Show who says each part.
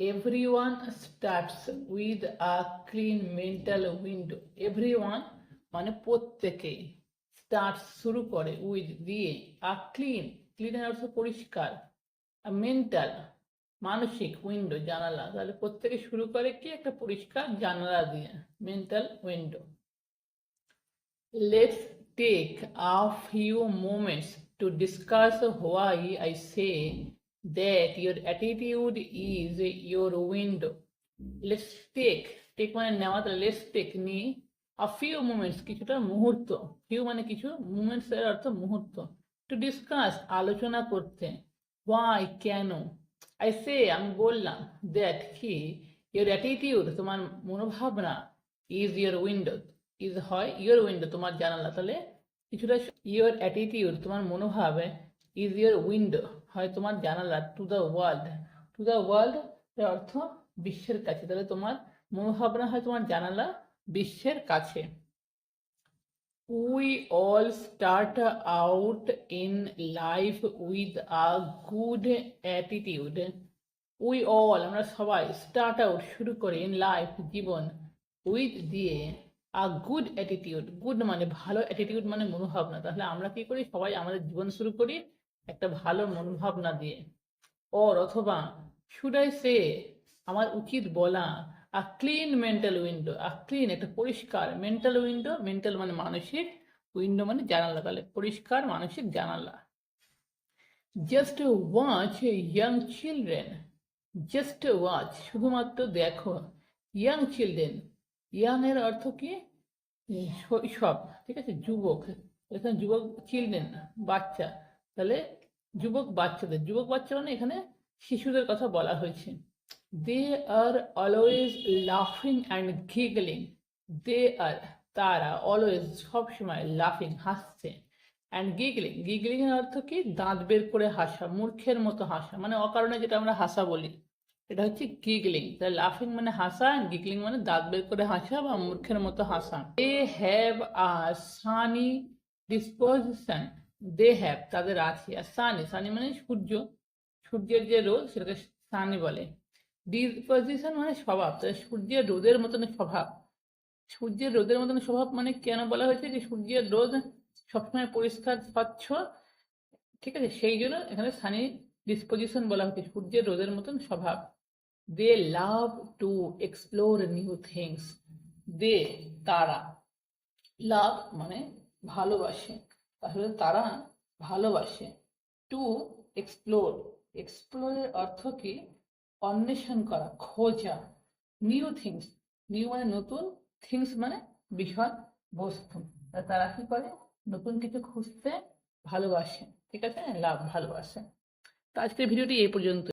Speaker 1: everyone starts with a clean mental window everyone মানে প্রত্যেকেই starts শুরু করে with দিয়ে clean clean এর অর্থ পরিষ্কার mental মানসিক উইন্ডো জানালা তাহলে প্রত্যেকে শুরু করে কি একটা পরিষ্কার জানালা দিয়ে mental window Let's take a few moments to discuss why I say that your attitude is your window. Let's take, take মানে নেওয়া তাহলে let's take নি a few moments কিছুটা মুহূর্ত few মানে কিছু moments এর অর্থ মুহূর্ত to discuss আলোচনা করতে why কেন I say আমি বললাম that কি your attitude তোমার মনোভাবনা is your window is হয় your window তোমার জানালা তাহলে কিছুটা your attitude তোমার মনোভাব is your window হয় তোমার জানালা to the world to the world এর অর্থ বিশ্বের কাছে। তাহলে তোমার মনোভাবনা হয় তোমার জানালা বিশ্বের কাছে। We all start out in life with a good attitude. We all, আমরা সবাই start out, শুরু করি in life, জীবন, with দিয়ে a good attitude good মানে ভালো attitude মানে মনোভাবনা। তাহলে আমরা কি করি? সবাই আমাদের জীবন শুরু করি একটা ভালো মনোভাবনা দিয়ে। or অথবা I say, আমার উচিত বলা a clean mental window a clean একটা পরিষ্কার মেন্টাল উইন্ডো মেন্টাল মানে মানসিক উইন্ডো মানে জানালা তাহলে পরিষ্কার মানসিক জানালা। Just watch young children just watch শুধুমাত্র দেখো ইয়াং চিলড্রেন ইয়াং এর অর্থ কি? শৈশব ঠিক আছে? যুবক, এখানে যুবক চিলড্রেন বাচ্চা তাহলে যুবক বাচ্চাদের, যুবক বাচ্চা মানে এখানে শিশুদের কথা বলা হয়েছে। দে আর অলওয়েজ লাফিং অ্যান্ড গিগলিং দে আর তারা অলওয়েজ সবসময় লাফিং হাসছে অ্যান্ড গিগলিং গিগলিং এর অর্থ কি? দাঁত বের করে হাসা, মূর্খের মতো হাসা। মানে অকারণে যেটা আমরা হাসা বলি, এটা হচ্ছে গিগলিং তাহলে লাফিং মানে হাসা অ্যান্ড গিগলিং মানে দাঁত বের করে হাসা বা মূর্খের মতো হাসা। They have a sunny disposition they have তাদের আছে আর সানি সানি মানে সূর্য। সূর্যের যে রোদ, সেটাকে সানি বলে। ডিসপোজিশন মানে স্বভাব। তাহলে সূর্যের রোদের মতন স্বভাব। সূর্যের রোদের মতন স্বভাব মানে কেন বলা হয়েছে যে সূর্যের রোদ সবসময় পরিষ্কার, স্বচ্ছ, ঠিক আছে? সেই জন্য এখানে সানি ডিসপোজিশন বলা হচ্ছে সূর্যের রোদের মতন স্বভাব। They love to explore new things they তারা। লাভ মানে ভালোবাসে। তাহলে তারা ভালোবাসে। টু এক্সপ্লোর এক্সপ্লোরের অর্থ কি? অন্বেষণ করা, খোঁজা। নিউ থিংস নিউ মানে নতুন। থিংস মানে বিষয়, বস্তু। তারা কি করে? নতুন কিছু খুঁজতে ভালোবাসে। ঠিক আছে লাভ, ভালোবাসে। তো আজকের ভিডিওটি এই পর্যন্ত